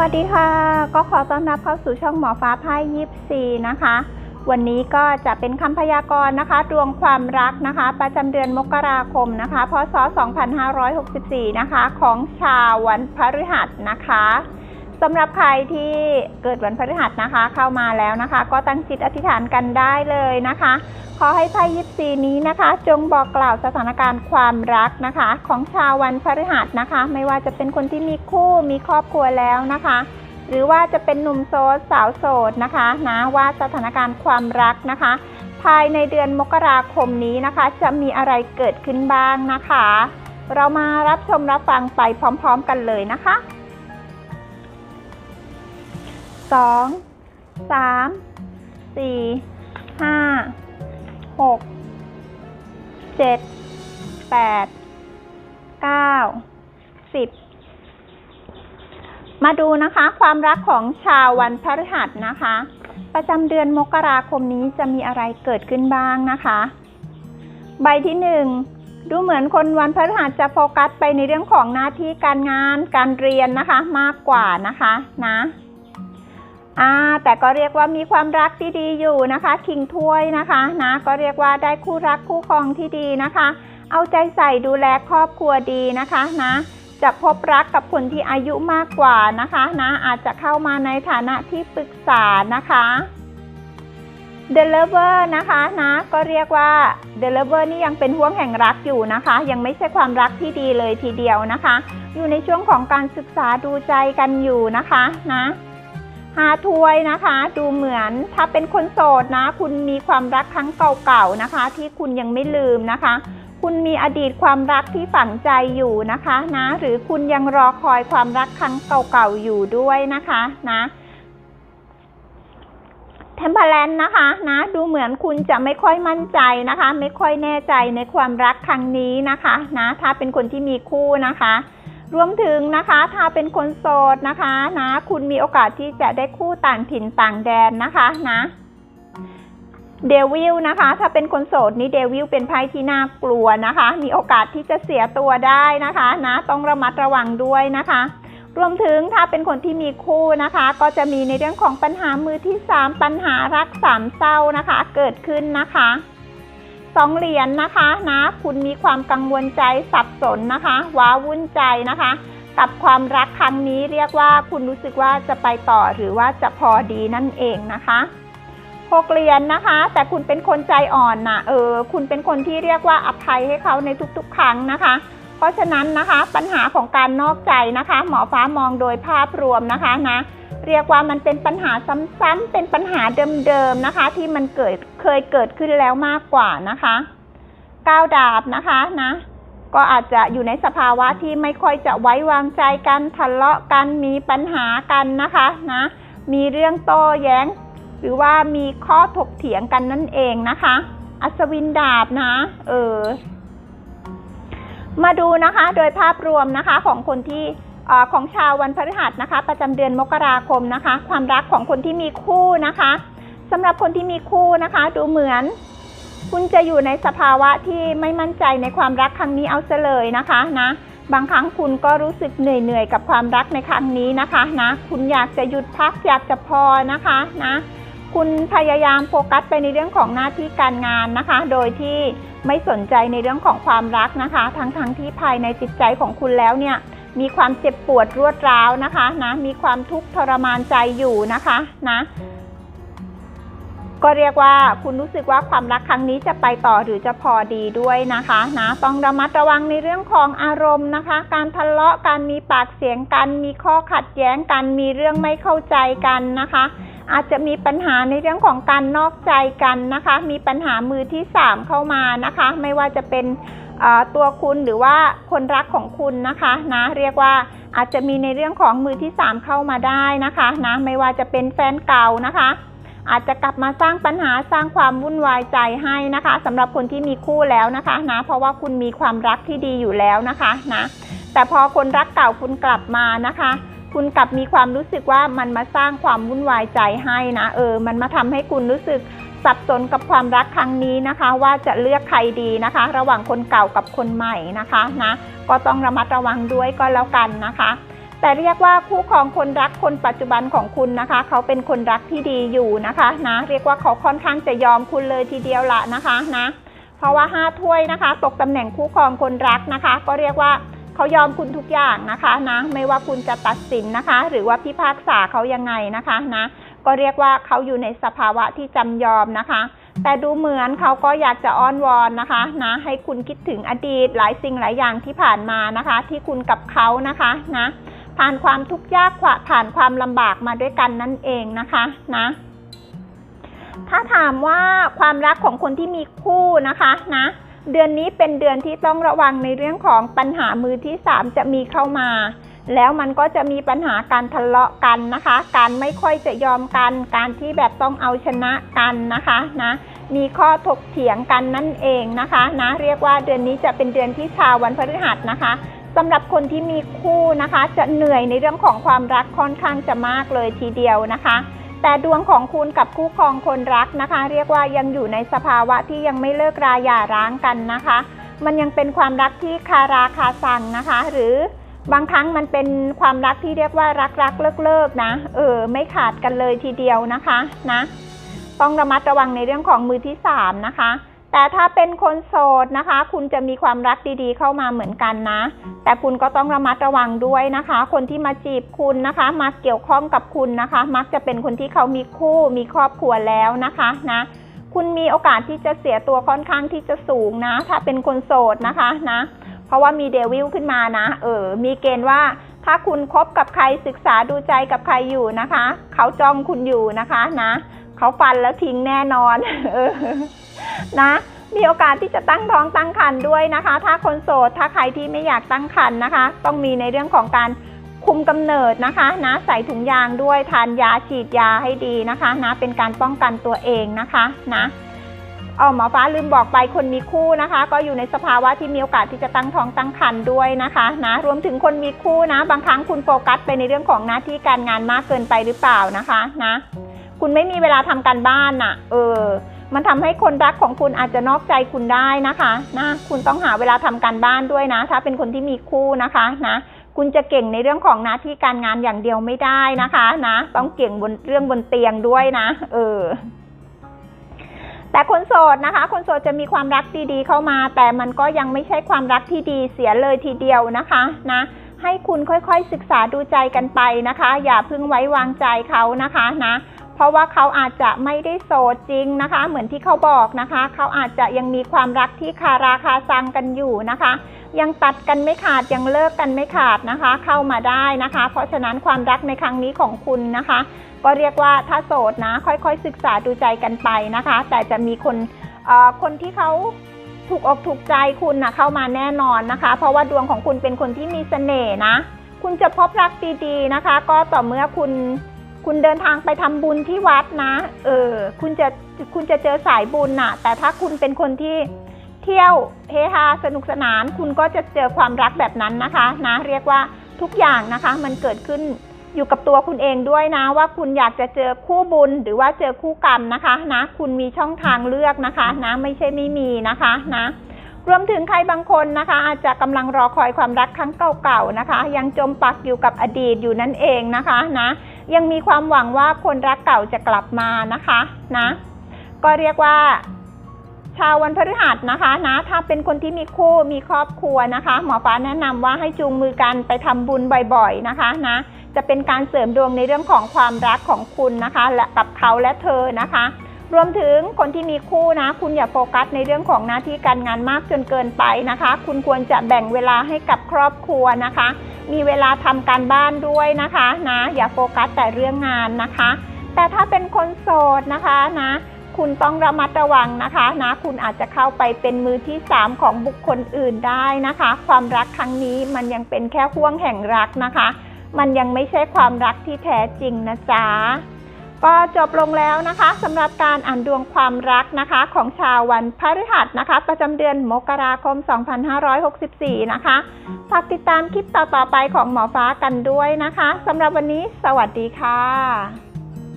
วัสดีค่ะ ก็ขอต้อนรับเข้าสู่ช่องหมอฟ้าไพ่ยิปซีนะคะ วันนี้ก็จะเป็นคำพยากรณ์นะคะ ดวงความรักนะคะ ประจำเดือนมกราคมนะคะ พศ 2564 นะคะ ของชาววันพฤหัสนะคะ สำหรับใครที่เกิดวันพฤหัสนะคะ เข้ามาแล้วนะคะ ก็ตั้งจิตอธิษฐานกันได้เลยนะคะ ขอให้ไพ่ยิปซีนี้นะคะ จงบอกกล่าวสถานการณ์ความรักนะคะ ของชาววันพฤหัสนะคะ ไม่ว่าจะเป็นคนที่มีคู่มีครอบครัวแล้วนะคะ หรือว่าจะเป็นหนุ่มโสดสาวโสดนะคะนะว่าสถานการณ์ความรักนะคะ ภายในเดือนมกราคมนี้นะคะ จะมีอะไรเกิดขึ้นบ้างนะคะ เรามารับชมรับฟังไปพร้อม ๆ กันเลยนะคะ สองสามสี่ห้าหกเจ็ดแปดเก้าสิบมาดูนะคะ ความรักของชาววันพฤหัสนะคะ ประจำเดือนมกราคมนี้จะมีอะไรเกิดขึ้นบ้างนะคะ ใบที่หนึ่งดูเหมือนคนวันพฤหัสจะโฟกัสไปในเรื่องของหน้าที่การงานการเรียนนะคะ มากกว่านะคะนะ อ่าแต่ก็เรียกว่ามีความรักที่ดีอยู่นะคะ คิงถ้วยนะคะนะก็เรียกว่าได้คู่รักคู่ครองที่ดีนะคะ เอาใจใส่ดูแลครอบครัวดีนะคะนะจะพบรักกับคนที่อายุมากกว่านะคะนะอาจจะเข้ามาในฐานะที่ปรึกษานะคะ The Lover นะคะนะก็เรียกว่า The Lover นี่ยังเป็นห่วงแห่งรักอยู่นะคะ ยังไม่ใช่ความรักที่ดีเลยทีเดียวนะคะ อยู่ในช่วงของการศึกษาดูใจกันอยู่นะคะนะ หาทวยนะคะ ดูเหมือนถ้าเป็นคนโสดนะ คุณมีความรักครั้งเก่าๆนะคะ ที่คุณยังไม่ลืมนะคะ คุณมีอดีตความรักที่ฝังใจอยู่นะคะนะ หรือคุณยังรอคอยความรักครั้งเก่าๆอยู่ด้วยนะคะนะเทมเพลนนะคะนะดูเหมือนคุณจะไม่ค่อยมั่นใจนะคะ ไม่ค่อยแน่ใจในความรักครั้งนี้นะคะนะถ้าเป็นคนที่มีคู่นะคะ รวมถึงนะคะถ้าเป็นคนโสดนะคะนะ คุณมีโอกาสที่จะได้คู่ต่างถิ่นต่างแดนนะคะนะเดวิลนะคะ ถ้าเป็นคนโสดนี่เดวิลเป็นไพ่ที่น่ากลัวนะคะ มีโอกาสที่จะเสียตัวได้นะคะนะต้องระมัดระวังด้วยนะคะ รวมถึงถ้าเป็นคนที่มีคู่นะคะ ก็จะมีในเรื่องของปัญหามือที่สามปัญหารักสามเศร้านะคะ เกิดขึ้นนะคะ สองเหรียญนะคะนะ คุณมีความกังวลใจสับสนนะคะว้าวุ่นใจนะคะ กับความรักครั้งนี้เรียกว่าคุณรู้สึกว่าจะไปต่อหรือว่าจะพอดีนั่นเองนะคะหกเหรียญนะคะ แต่คุณเป็นคนใจอ่อนนะเออ คุณเป็นคนที่เรียกว่าอภัยให้เขาในทุกๆ ครั้งนะคะ เพราะฉะนั้นนะคะ ปัญหาของการนอกใจนะคะ หมอฟ้ามองโดยภาพรวมนะคะนะเรียกว่ามันเป็นปัญหาซ้ำๆเป็นปัญหาเดิมๆนะคะ ที่มันเกิดเคยเกิดขึ้นแล้วมากกว่านะคะก้าวดาบนะคะนะก็อาจจะอยู่ในสภาวะที่ไม่ค่อยจะไว้วางใจกันทะเลาะกันมีปัญหากันนะคะนะมีเรื่องโต้แย้ง หรือว่ามีข้อถกเถียงกันนั่นเองนะคะ อัศวินดาบนะ เออ มาดูนะคะโดยภาพรวมนะคะของคนที่ของชาววันพฤหัสนะคะ ประจำเดือนมกราคมนะคะ ความรักของคนที่มีคู่นะคะสำหรับคนที่มีคู่นะคะ ดูเหมือน คุณจะอยู่ในสภาวะที่ไม่มั่นใจในความรักครั้งนี้เอาซะเลยนะคะนะบางครั้งคุณก็รู้สึกเหนื่อยๆกับความรักในครั้งนี้นะคะนะคุณอยากจะหยุดพักอยากจะพอนะคะนะ คุณพยายามโฟกัสไปในเรื่องของหน้าที่การงานนะคะ โดยที่ไม่สนใจในเรื่องของความรักนะคะ ทั้งๆทที่ภายในจิตใจของคุณแล้วเนี่ย มีความเจ็บปวดรวดร้าวนะคะนะ มีความทุกข์ทรมานใจอยู่นะคะนะ ก็เรียกว่าคุณรู้สึกว่าความรักครั้งนี้จะไปต่อหรือจะพอดีด้วยนะคะนะ ต้องระมัดระวังในเรื่องของอารมณ์นะคะ การทะเลาะกันมีปากเสียงกัน มีข้อขัดแย้งกัน มีเรื่องไม่เข้าใจกันนะคะ อาจจะมีปัญหาในเรื่องของการนอกใจกันนะคะ มีปัญหามือที่สามเข้ามานะคะ ไม่ว่าจะเป็นตัวคุณหรือว่าคนรักของคุณนะคะนะเรียกว่าอาจจะมีในเรื่องของมือที่สามเข้ามาได้นะคะนะไม่ว่าจะเป็นแฟนเก่านะคะ อาจจะกลับมาสร้างปัญหาสร้างความวุ่นวายใจให้นะคะสำหรับคนที่มีคู่แล้วนะคะนะเพราะว่าคุณมีความรักที่ดีอยู่แล้วนะคะนะแต่พอคนรักเก่าคุณกลับมานะคะ คุณกลับมีความรู้สึกว่ามันมาสร้างความวุ่นวายใจให้นะ เออ มันมาทำให้คุณรู้สึกสับสนกับความรักครั้งนี้นะคะ ว่าจะเลือกใครดีนะคะ ระหว่างคนเก่ากับคนใหม่นะคะนะก็ต้องระมัดระวังด้วยก็แล้วกันนะคะ แต่เรียกว่าคู่ครองคนรักคนปัจจุบันของคุณนะคะ เขาเป็นคนรักที่ดีอยู่นะคะนะเรียกว่าเขาค่อนข้างจะยอมคุณเลยทีเดียวละนะคะนะเพราะว่าห้าถ้วยนะคะ ตกตำแหน่งคู่ครองคนรักนะคะ ก็เรียกว่า เขายอมคุณทุกอย่างนะคะนะ ไม่ว่าคุณจะตัดสินนะคะ หรือว่าพิพากษาเขายังไงนะคะนะ ก็เรียกว่าเขาอยู่ในสภาวะที่จำยอมนะคะ แต่ดูเหมือนเขาก็อยากจะอ้อนวอนนะคะนะ ให้คุณคิดถึงอดีตหลายสิ่งหลายอย่างที่ผ่านมานะคะ ที่คุณกับเขานะคะนะผ่านความทุกข์ยากผ่านความลำบากมาด้วยกันนั่นเองนะคะนะถ้าถามว่าความรักของคนที่มีคู่นะคะนะ เดือนนี้เป็นเดือนที่ต้องระวังในเรื่องของปัญหามือที่สามจะมีเข้ามา แล้วมันก็จะมีปัญหาการทะเลาะกันนะคะ การไม่ค่อยจะยอมกัน การที่แบบต้องเอาชนะกันนะคะนะมีข้อถกเถียงกันนั่นเองนะคะนะเรียกว่าเดือนนี้จะเป็นเดือนที่ชาววันพฤหัสนะคะสำหรับคนที่มีคู่นะคะ จะเหนื่อยในเรื่องของความรักค่อนข้างจะมากเลยทีเดียวนะคะ แต่ดวงของคุณกับคู่ครองคนรักนะคะ เรียกว่ายังอยู่ในสภาวะที่ยังไม่เลิกราหย่าร้างกันนะคะ มันยังเป็นความรักที่คาราคาซังนะคะ หรือบางครั้งมันเป็นความรักที่เรียกว่ารักรักเลิกเลิกนะ เออ ไม่ขาดกันเลยทีเดียวนะคะนะ ต้องระมัดระวังในเรื่องของมือที่สามนะคะ แต่ถ้าเป็นคนโสดนะคะ คุณจะมีความรักดีๆเข้ามาเหมือนกันนะ แต่คุณก็ต้องระมัดระวังด้วยนะคะ คนที่มาจีบคุณนะคะ มาเกี่ยวข้องกับคุณนะคะ มักจะเป็นคนที่เขามีคู่มีครอบครัวแล้วนะคะนะคุณมีโอกาสที่จะเสียตัวค่อนข้างที่จะสูงนะ ถ้าเป็นคนโสดนะคะนะ เพราะว่ามีเดวิลขึ้นมานะ เออ มีเกณฑ์ว่าถ้าคุณคบกับใครศึกษาดูใจกับใครอยู่นะคะ เขาจ้องคุณอยู่นะคะนะ เขาฟันแล้วทิ้งแน่นอน เออ นะ มีโอกาสที่จะตั้งท้องตั้งครรภ์ด้วยนะคะ ถ้าคนโสด ถ้าใครที่ไม่อยากตั้งครรภ์นะคะ ต้องมีในเรื่องของการคุมกำเนิดนะคะนะใส่ถุงยางด้วยทานยาฉีดยาให้ดีนะคะนะเป็นการป้องกันตัวเองนะคะนะเอ๋อหมอฟ้าลืมบอกไปคนมีคู่นะคะ ก็อยู่ในสภาวะที่มีโอกาสที่จะตั้งท้องตั้งครรภ์ด้วยนะคะนะรวมถึงคนมีคู่นะ บางครั้งคุณโฟกัสไปในเรื่องของหน้าที่การงานมากเกินไปหรือเปล่านะคะนะคุณไม่มีเวลาทำการบ้านน่ะ เออ มันทำให้คนรักของคุณอาจจะนอกใจคุณได้นะคะนะคุณต้องหาเวลาทำการบ้านด้วยนะ ถ้าเป็นคนที่มีคู่นะคะนะคุณจะเก่งในเรื่องของหน้าที่การงานอย่างเดียวไม่ได้นะคะนะต้องเก่งบนเรื่องบนเตียงด้วยนะ เออแต่คนโสดนะคะ คนโสดจะมีความรักดีๆเข้ามา แต่มันก็ยังไม่ใช่ความรักที่ดีเสียเลยทีเดียวนะคะนะให้คุณค่อยๆศึกษาดูใจกันไปนะคะ อย่าเพิ่งไว้วางใจเขานะคะนะ ราะว่าเขาอาจจะไม่ได้โสดจริงนะคะ เหมือนที่เขาบอกนะคะ เขาอาจจะยังมีความรักที่คาราคาซังกันอยู่นะคะ ยังตัดกันไม่ขาดยังเลิกกันไม่ขาดนะคะ เข้ามาได้นะคะ เพราะฉะนั้นความรักในครั้งนี้ของคุณนะคะ ก็เรียกว่าถ้าโสดนะ ค่อยๆ ศึกษาดูใจกันไปนะคะ แต่จะมีคนเอ่อคนที่เขาถูกอกถูกใจคุณนะเข้ามาแน่นอนนะคะ เพราะว่าดวงของคุณเป็นคนที่มีเสน่ห์นะ คุณจะพบรักดีๆนะคะ ก็ต่อเมื่อคุณ คุณเดินทางไปทำบุญที่วัดนะ เออ คุณจะคุณจะเจอสายบุญน่ะ แต่ถ้าคุณเป็นคนที่เที่ยวเฮฮาสนุกสนาน คุณก็จะเจอความรักแบบนั้นนะคะ นะ เรียกว่าทุกอย่างนะคะ มันเกิดขึ้นอยู่กับตัวคุณเองด้วยนะ ว่าคุณอยากจะเจอคู่บุญหรือว่าเจอคู่กรรมนะคะ นะ คุณมีช่องทางเลือกนะคะ นะ ไม่ใช่ไม่มีนะคะนะรวมถึงใครบางคนนะคะ อาจจะกำลังรอคอยความรักครั้งเก่าๆนะคะ ยังจมปักอยู่กับอดีตอยู่นั่นเองนะคะนะ ยังมีความหวังว่าคนรักเก่าจะกลับมานะคะนะ ก็เรียกว่า ชาววันพฤหัสนะคะนะ ถ้าเป็นคนที่มีคู่มีครอบครัวนะคะ หมอฟ้าแนะนำว่าให้จูงมือกันไปทำบุญบ่อยๆนะคะนะ จะเป็นการเสริมดวงในเรื่องของความรักของคุณนะคะ และกับเขาและเธอนะคะ รวมถึงคนที่มีคู่นะ คุณอย่าโฟกัสในเรื่องของหน้าที่การงานมากจนเกินไปนะคะ คุณควรจะแบ่งเวลาให้กับครอบครัวนะคะ มีเวลาทำการบ้านด้วยนะคะนะ อย่าโฟกัสแต่เรื่องงานนะคะ แต่ถ้าเป็นคนโสดนะคะนะ คุณต้องระมัดระวังนะคะนะ คุณอาจจะเข้าไปเป็นมือที่สามของบุคคลอื่นได้นะคะ ความรักครั้งนี้มันยังเป็นแค่ห่วงแห่งรักนะคะ มันยังไม่ใช่ความรักที่แท้จริงนะจ๊ะ ก็จบลงแล้วนะคะสำหรับการอ่านดวงความรักนะคะของชาววันพฤหัสนะคะ ประจำเดือนมกราคม 2564 นะคะฝากติดตามคลิปต่อๆไปของหมอฟ้ากันด้วยนะคะสำหรับวันนี้สวัสดีค่ะ